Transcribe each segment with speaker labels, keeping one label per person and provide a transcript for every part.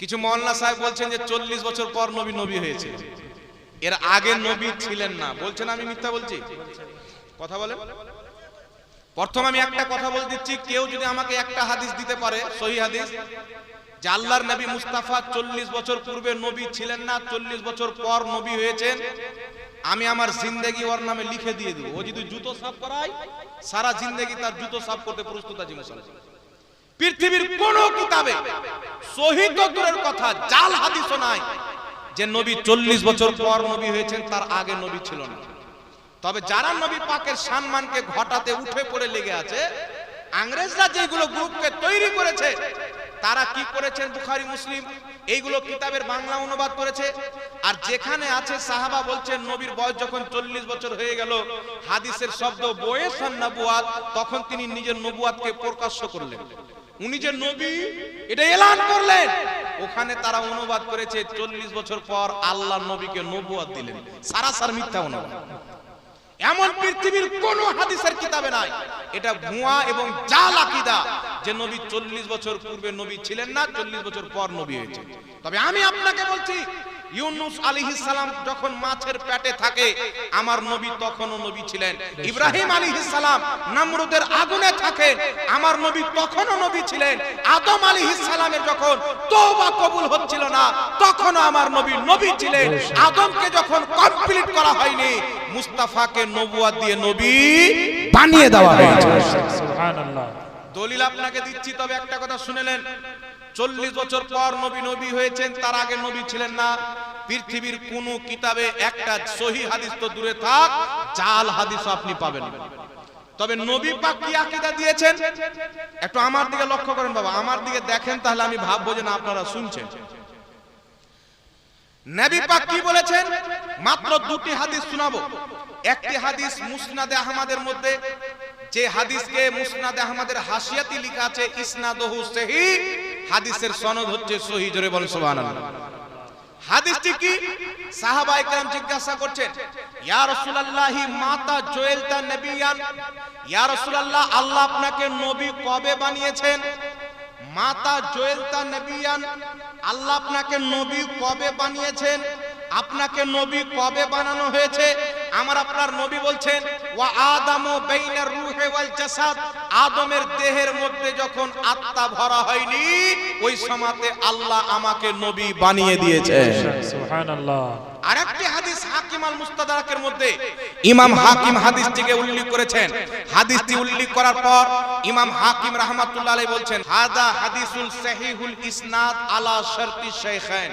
Speaker 1: কিছু মহল্লা সাহেব বলছেন যে চল্লিশ বছর পর নবী নবী হয়েছে। এর আগে নবী ছিলেন না। বলছেন আমি মিথ্যা বলছি? কথা বলেন প্রথম আমি একটা কথা বলে দিচ্ছি, কেউ যদি আমাকে একটা হাদিস দিতে পারে, সহি হাদিস, যে আল্লাহর নবী মুস্তাফা চল্লিশ বছর পূর্বে নবী ছিলেন না, চল্লিশ বছর পর নবী হয়েছেন, আমি আমার জিন্দেগি ওর নামে লিখে দিয়ে দেবো। ও যদি জুতো সাফ করায়, সারা জিন্দেগি তার জুতো সাফ করতে প্রস্তুত আছে মুসলমান। পৃথিবীর কোন কিতাবে সহিত কথা, জাল হাদিসও নাই যে নবী চল্লিশ বছর পর নবী হয়েছেন, তার আগে নবী ছিল না। তবে যারা নবী পাকের সম্মানকে ঘটাতে উঠে পড়ে লেগে আছে, আংরেজরা যেগুলো গ্রুপকে তৈরি করেছে, তারা কি করেছেন বুখারি, মুসলিম? এইগুলো কিতাবের বাংলা অনুবাদ করেছে। আর যেখানে আছে, সাহাবা বলছেন, নবীর বয়স যখন চল্লিশ বছর হয়ে গেল, হাদিসের শব্দ বয়স তখন তিনি নিজের নবুয়াতকে প্রকাশ্য করলেন। উনি যে নবী, এটা এলান করলেন। ওখানে তারা অনুবাদ করেছে, চল্লিশ বছর পর আল্লাহ নবীকে নবুয়াত দিলেন। সারাসার মিথ্যা অনুবাদ। এমন পৃথিবীর কোন হাদিসের কিতাবে নাই। এটা ভুয়া এবং জাল আকিদা যে নবী চল্লিশ বছর পূর্বে নবী ছিলেন না, চল্লিশ বছর পর নবী হয়েছে। তবে আমি আপনাকে বলছি ইউনুস আলাইহিস সালাম যখন মাছের পেটে থাকে আমার নবী তখনও নবী ছিলেন। ইব্রাহিম আলাইহিস সালাম নমরুদের আগুনে থাকেন আমার নবী তখনও নবী ছিলেন। আদম আলাইহিস সালামের যখন তওবা কবুল হচ্ছিল না তখনও আমার নবী নবী ছিলেন। আদমকে যখন কমপ্লিট করা হয়নি মুস্তাফাকে নবুয়াত দিয়ে নবী বানিয়ে দেওয়া হয়েছে।
Speaker 2: সুবহানাল্লাহ।
Speaker 1: দলিল আপনাকে দিচ্ছি তবে একটা কথা শুনেলেন চল্লিশ বছর পর নবী নবী হয়েছেন, তার আগে নবী ছিলেন না। পৃথিবীর কোন কিতাবে একটা সহি হাদিস তো দূরে থাক, জাল হাদিস আপনি পাবেন। তবে নবী পাক কি আকীদা দিয়েছেন? একটু আমার দিকে লক্ষ্য করেন বাবা, আমার দিকে দেখেন তাহলে আমি ভাববো যে না, আপনারা শুনছেন। নবী পাক কি বলেছেন? মাত্র দুটি হাদিস শোনাবো। একটি হাদিস মুসনাদে আহমদের মধ্যে, যে হাদিসকে মুসনাদে আহমদের হাসিয়াতি লেখা আছে, ইসনাদহু সহি হাদিসের সনদ হচ্ছে সহি, জোরে বলেন সুবহানাল্লাহ। হাদিসটি কি? জিজ্ঞাসা করছেন মাতা নবিয়ান আল্লাহ আপনাকে নবী কবে বানিয়েছেন? মাতা নবিয়ান আপনাকে নবী কবে বানিয়েছেন? আপনাকে নবী কবে বানানো হয়েছে? আমার আপনার নবী বলছেন ওয়া আদামু বাইনার রূহে ওয়াল জাসাদ। আদমের দেহের মধ্যে যখন আত্মা ভরা হয়নি ওই সময়তে আল্লাহ আমাকে নবী বানিয়ে দিয়েছে
Speaker 2: সুবহানাল্লাহ।
Speaker 1: আরেকটি হাদিস হাকিম আল মুস্তাদরাকের মধ্যে ইমাম হাকিম হাদিসটিকে উল্লেখ করেছেন। হাদিসটি উল্লেখ করার পর ইমাম হাকিম রাহমাতুল্লাহ আলাইহি বলছেন হাদা হাদিসুল সহিহুল ইসনাদ আলা শারতি শাইখাইন।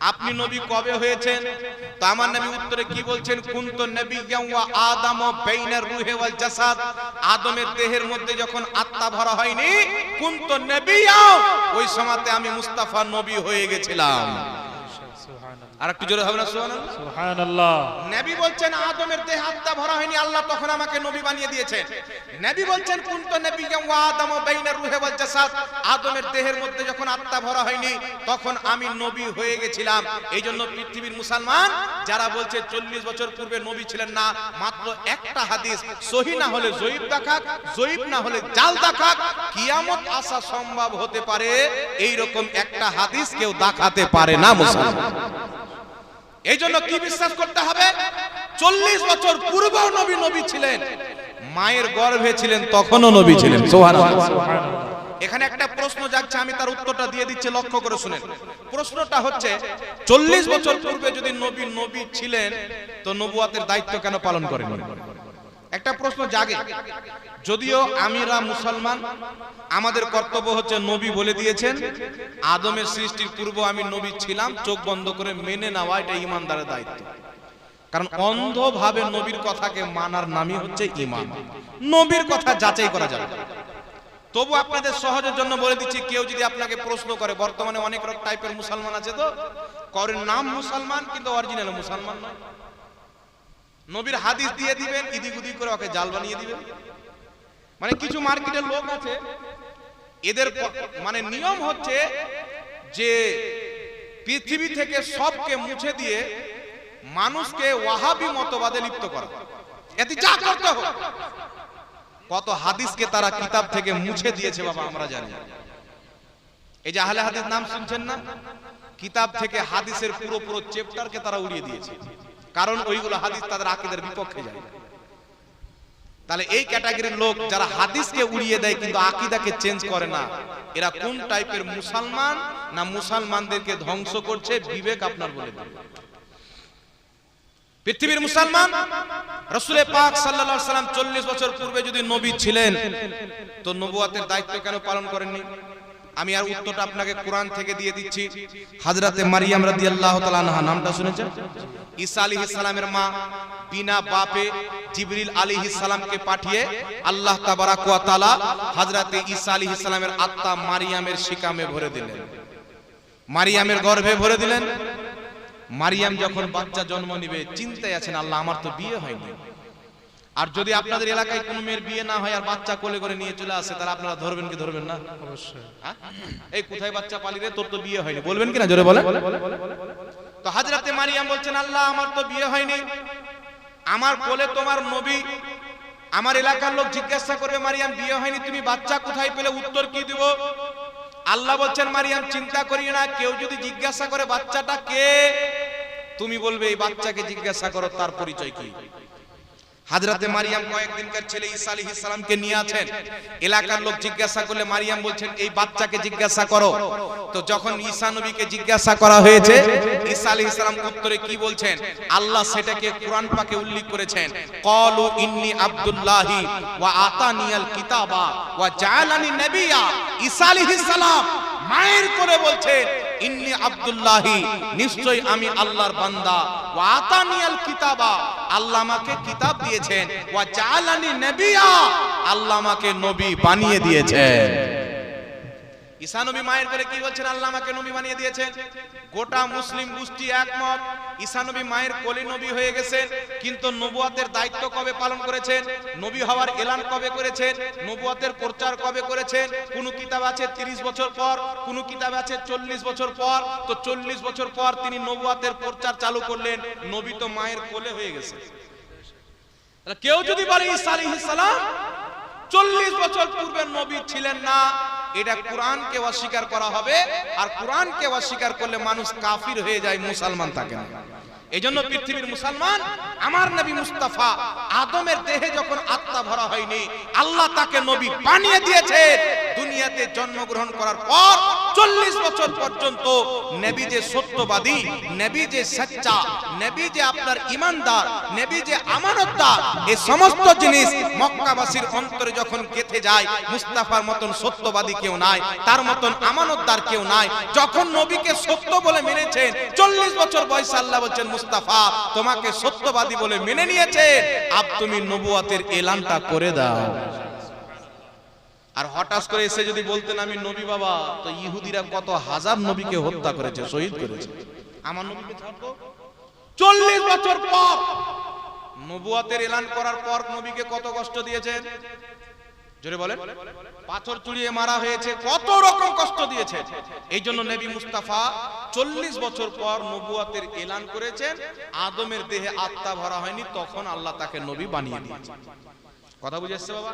Speaker 1: আপনি নবী কবে হয়েছেন? তো আমার নবী উত্তরে কি বলছেন? কুন্ত নবী ওয়া আদম বাইনার রুহে ওয়াল জাসাদ। আদমের দেহের মধ্যে যখন আত্মা ভরা হয়নি, কুন্ত নবিয়া ওই সময়তে আমি মুস্তাফা নবী হয়ে গেছিলাম। আর একটু জোরে হবে না সুবহানাল্লাহ?
Speaker 2: সুবহানাল্লাহ।
Speaker 1: নবী বলছেন আদমের দেহে আত্মা ভরা হয়নি আল্লাহ তখন আমাকে নবী বানিয়ে দিয়েছেন নবী বলছেন কুন্ত নবী ওয়া আদম বাইনা রূহে ওয়াল জাসাদ? আদমের দেহের মধ্যে যখন আত্মা ভরা হয়নি তখন আমি নবী হয়ে গেছিলাম। এই জন্য পৃথিবীর মুসলমান যারা বলছে চল্লিশ বছর পূর্বে নবী ছিলেন না মাত্র একটা হাদিস সহি না হলে জয়ীব দেখাক জয়ীব না হলে জাল দেখাক কিয়ামত আসা সম্ভব হতে পারে এই রকম একটা হাদিস কেউ দেখাতে পারে না মুসলমান। এই জন্য কি বিশ্বাস করতে হবে? চল্লিশ বছর পূর্বেও নবী নবী ছিলেন। মায়ের গর্ভে ছিলেন, তখনও নবী ছিলেন। এখানে একটা প্রশ্ন যাচ্ছে, আমি তার উত্তরটা দিয়ে দিচ্ছি, লক্ষ্য করে শুনেন। প্রশ্নটা হচ্ছে, চল্লিশ বছর পূর্বে যদি নবী নবী ছিলেন, তো নবুয়াতের দায়িত্ব কেন পালন করেন একটা প্রশ্ন জাগে। যদিও আমিরা মুসলমান, আমাদের কর্তব্য হচ্ছে নবী বলে দিয়েছেন, আদমের সৃষ্টির পূর্ব আমি নবী ছিলাম, চোখ বন্ধ করে মেনে নেওয়া এটা ইমানদারের দায়িত্ব। কারণ অন্ধভাবে নবীর কথাকে মানার নামই হচ্ছে ইমান নবীর কথা যাচাই করা যাবে। তবু আপনাদের সহজের জন্য বলে দিচ্ছি, কেউ যদি আপনাকে প্রশ্ন করে, বর্তমানে অনেক রকম টাইপের মুসলমান আছে তো করেন নাম মুসলমান কিন্তু অরিজিনাল মুসলমান নয়। নবীর হাদিস দিয়ে দিবেন, ইদিক উদিক করে ওকে জাল বানিয়ে দিবেন। মানে কিছু মার্কেটের লোক আছে, এদের মানে নিয়ম হচ্ছে যে পৃথিবী থেকে সবকে মুছে দিয়ে মানুষকে ওয়াহাবি মতবাদে লিপ্ত করা। এতে যা করতে হোক কত হাদিসকে তারা কিতাব থেকে মুছে দিয়েছে বাবা, আমরা জানি। এই যে আহলে হাদিস নাম শুনছেন না? কিতাব থেকে হাদিসের পুরো পুরো চ্যাপ্টারকে তারা উড়িয়ে দিয়েছে। কারণ ওইগুলো হাদিস তাদের আকিদের বিপক্ষে যায়। তাহলে এই ক্যাটাগরির লোক যারা হাদিসকে উড়িয়ে দেয় কিন্তু আকিদাকে চেঞ্জ করে না, এরা কোন টাইপের মুসলমান না মুসলমানদেরকে ধ্বংস করছে, বিবেক আপনার বলে দেবে। পৃথিবীর মুসলমান, রসুলের পাক সাল্লাল্লাহু সাল্লাম চল্লিশ বছর পূর্বে যদি নবী ছিলেন, তো নবুয়াতের দায়িত্ব কেন পালন করেননি? আমি আর উত্তরটা আপনাকে কোরআন থেকে দিয়ে দিচ্ছি। হাজরাতে মারিয়াম রাদিয়াল্লাহু আল্লাহ আনহা নামটা শুনেছেন? ঈসা আলাইহিস সালামের মা বিনা বাপে জিবরিল আলাইহিস সালামকে পাঠিয়ে আল্লাহ তাবারাক ওয়া তাআলা হাজরাতে ঈসা আলাইহিস সালামের আত্মা মারিয়ামের শিকামে ভরে দিলেন। মারিয়ামের গর্ভে ভরে দিলেন। মারিয়াম যখন বাচ্চা জন্ম নিবে চিন্তায় আছেন আল্লাহ আমার তো বিয়ে হয়নি। আর যদি আপনাদের এলাকায় কোনো মেয়ের বিয়ে না হয় আর বাচ্চা কোলে করে নিয়ে চলে আসে তাহলে আপনারা ধরবেন কি ধরবেন না?
Speaker 2: অবশ্যই।
Speaker 1: হ্যাঁ? এই কোথায় বাচ্চা পালি রে? তোর তো বিয়ে হয়নি। বলবেন কি না জোরে বলে তো হাজরাতে মারিয়াম বলছেন আল্লাহ আমার তো বিয়ে হয়নি। আমার কোলে তোমার নবী আমার এলাকার লোক জিজ্ঞাসা করবে মারিয়াম বিয়ে হয়নি তুমি বাচ্চা কোথায় পেলে? উত্তর কি দিব? আল্লাহ বলছেন মারিয়াম চিন্তা করি না কেউ যদি জিজ্ঞাসা করে বাচ্চাটা কে তুমি বলবে এই বাচ্চাকে জিজ্ঞাসা করো তার পরিচয় কি? হাজরাতে মারিয়াম কয়েকদিনকার ছেলে ঈসা আলাইহিস সালামকে নিয়ে আছেন। এলাকার লোক জিজ্ঞাসা করলে মারিয়াম বলছেন এই বাচ্চাকে জিজ্ঞাসা করো। তো যখন ঈসা নবীকে জিজ্ঞাসা করা হয়েছে ঈসা আলাইহিস সালাম উত্তরে কি বলছেন? আল্লাহ সেটাকে কোরআন পাকে উল্লেখ করেছেন ক্বালু ইন্নী আব্দুল্লাহি ওয়া আতানিয়াল কিতাবা ওয়া জাআলানি নবিয়্যা ঈসা আলাইহিস সালাম মায়ের করে বলছেন ইন্নি আব্দুল্লাহি নিশ্চয় আমি আল্লাহর বান্দা। ওয়া আতানিয়াল কিতাবা, আল্লাহ আমাকে কিতাব দিয়েছেন। ওয়া জাআলানি নবিয়্যা আল্লাহ আমাকে নবী বানিয়ে দিয়েছেন। ঈসা নবী মায়ের করে কি বলছেন? আল্লাহ আমাকে নবী বানিয়ে দিয়েছেন। গোটা মুসলিম গোষ্ঠী একমত। ঈসা নবী মায়ের কোলে নবী হয়ে গেছেন, কিন্তু নবুয়াতের দায়িত্ব কবে পালন করেছেন? নবী হওয়ার এলান কবে করেছেন? নবুয়াতের প্রচার কবে করেছেন? কোন কিতাব আছে 30 বছর পর? কোন কিতাব আছে 40 বছর পর? তো 40 বছর পর তিনি নবুয়াতের প্রচার চালু করলেন, নবী তো মায়ের কোলে হয়ে গেছে। কেউ যদি বলে ঈসা আলাইহিস সালাম, চল্লিশ বছর পূর্বে নবী ছিলেন না এটা কোরআনকে অস্বীকার করা হবে, আর কোরআনকে অস্বীকার করলে মানুষ কাফির হয়ে যায়, মুসলমান থাকে না। এই জন্য পৃথিবীর মুসলমান, আমার নবী মুস্তাফা, আদমের দেহে যখন আত্মা ভরা হয়নি, আল্লাহ তাকে নবী বানিয়ে দিয়েছে। দুনিয়াতে জন্মগ্রহণ করার পর চল্লিশ বছর পর্যন্ত নবী যে সত্যবাদী, নবী যে সচ্চা, নবী যে আপনার ইমানদার, নবী যে আমানতদার এই সমস্ত জিনিস মক্কাবাসীর অন্তরে যখন গেথে যায়, মুস্তাফার মতন সত্যবাদী কেউ নাই, তার মতন আমানতদার কেউ নাই। যখন নবীকে সত্য বলে মেনেছেন, চল্লিশ বছর বয়সে আল্লাহ বলছেন, মুস্তাফা, তোমাকে সত্যবাদী বলে মেনে নিয়েছে। আব তুমি নবুয়াতের এলানটা করে দাও। আর হঠাৎ করে এসে যদি বলতেন আমি নবী বাবা, তো ইহুদিরা কত হাজার নবীকে হত্যা করেছে, শহীদ করেছে। আমার নবীকে ছাড়তো চল্লিশ বছর পর নবুয়াতের এলান করার পর নবীকে কত কষ্ট দিয়েছেন? জোরে বলেন। পাথর চুড়িয়ে মারা হয়েছে, কত রকম কষ্ট দিয়েছে। এই জন্য নবী মুস্তাফা চল্লিশ বছর পর নবুয়াতের এলান করেছেন, আদমের দেহে আত্মা ভরা হয়নি, তখন আল্লাহ তাকে নবী বানিয়ে দিয়েছে কথা বুঝে এসছে বাবা?